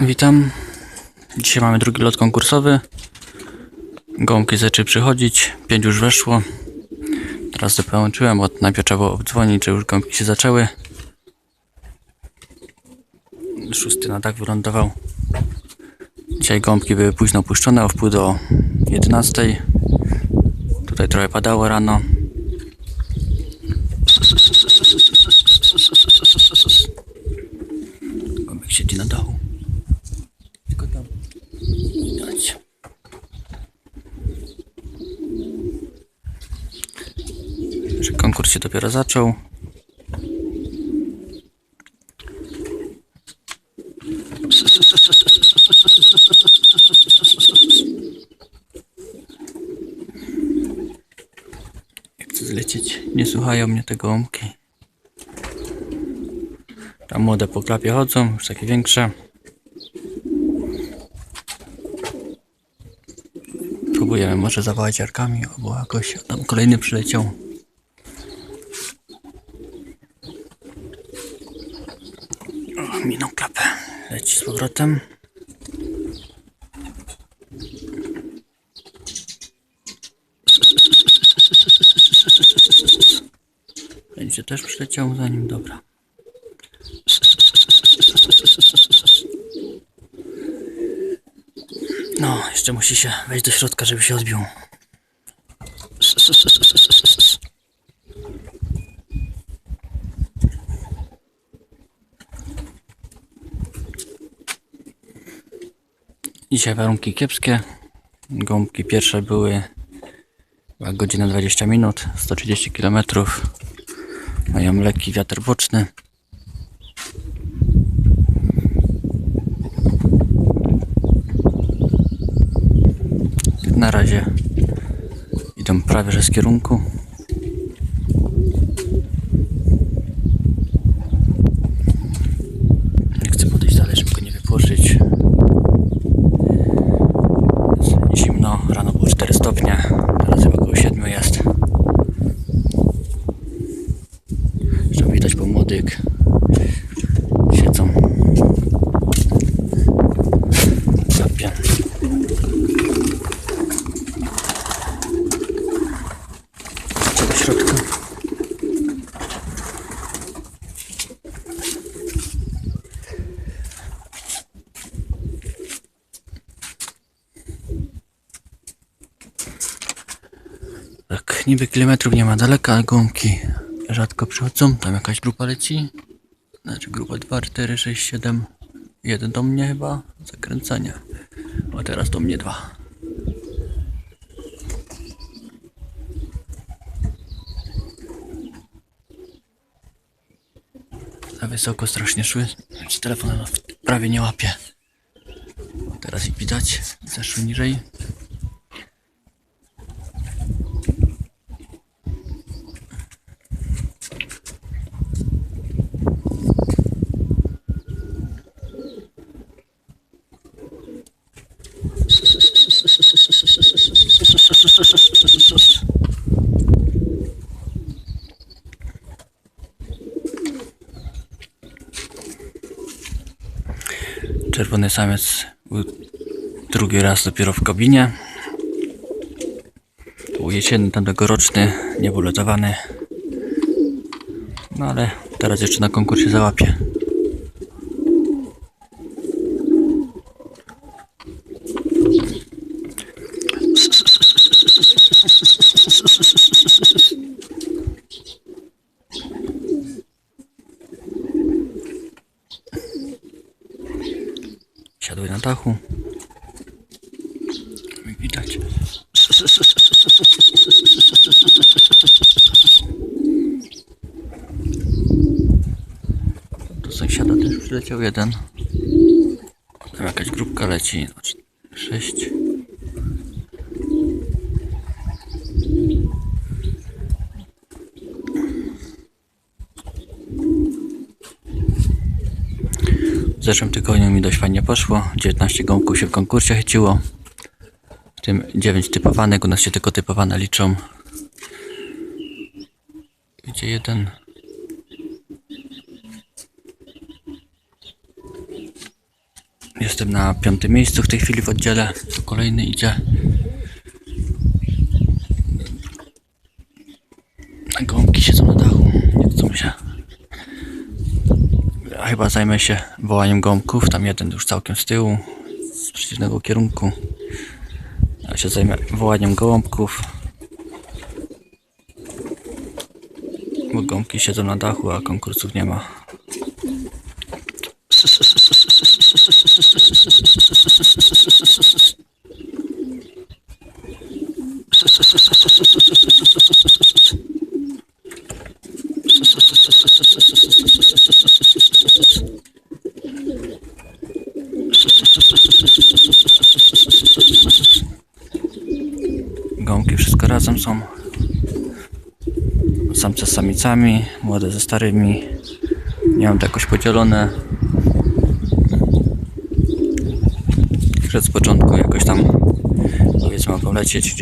Witam. Dzisiaj mamy drugi lot konkursowy. Gąbki zaczęły przychodzić, pięć już weszło. Teraz to połączyłem, bo najpierw trzeba było obdzwonić, czy już gąbki się zaczęły. Szósty na dach wylądował. Dzisiaj gąbki były późno puszczone, o wpół do 11. Tutaj trochę padało rano. Gąbek siedzi na dachu. Tylko tam widać. Że konkurs się dopiero zaczął. Jak chcę zlecieć, nie słuchają mnie te gołąbki. Tam młode po klapie chodzą, już takie większe. Próbujemy może zawołać jarkami, albo jakoś tam kolejny przyleciał. O, minął klapę. Leci z powrotem. Będzie też przyleciał za nim, dobra. No, jeszcze musi się wejść do środka, żeby się odbił. Dzisiaj warunki kiepskie. Gąbki pierwsze były godzina 20 minut, 130 km. Mają lekki wiatr boczny. Na razie idą prawie że z kierunku. Nie chcę podejść dalej, żeby go nie wypłoszyć. Jest zimno, rano było 4 stopnie, teraz chyba około 7 jest. Zresztą widać po młodych siedzą. Zapie. do środka. Tak, niby kilometrów nie ma daleka, ale gąbki rzadko przychodzą. Tam jakaś grupa leci. Znaczy grupa 2, 4, 6, 7. Jeden do mnie chyba. Zakręcanie. A teraz do mnie dwa. Za wysoko strasznie szły. Znaczy telefon prawie nie łapie. Teraz ich widać. Zeszły niżej. Czerwony samiec był drugi raz dopiero w kabinie. To był jesienny, tam tegoroczny, nie był lotowany. No ale teraz jeszcze na konkursie załapie. Siadły na dachu. Widać. Do sąsiada też przyleciał jeden. Tam jakaś grupka leci. Znaczy sześć. W zeszłym tygodniu mi dość fajnie poszło. 19 gąbków się w konkursie chyciło. W tym 9 typowanych, u nas się tylko typowane liczą. Gdzie jeden? Jestem na piątym miejscu w tej chwili w oddziale. Kolejny idzie. Gąbki siedzą na dachu. Nie chcą się. Ja chyba zajmę się wołaniem gąbków. Tam jeden już całkiem z tyłu, z przeciwnego kierunku. Ja się zajmę wołaniem gołąbków. Bo gąbki siedzą na dachu, a konkursów nie ma. Razem są. Samce z samicami, młode ze starymi. Nie mam to jakoś podzielone. Że z początku jakoś tam powiedzmy mogą lecieć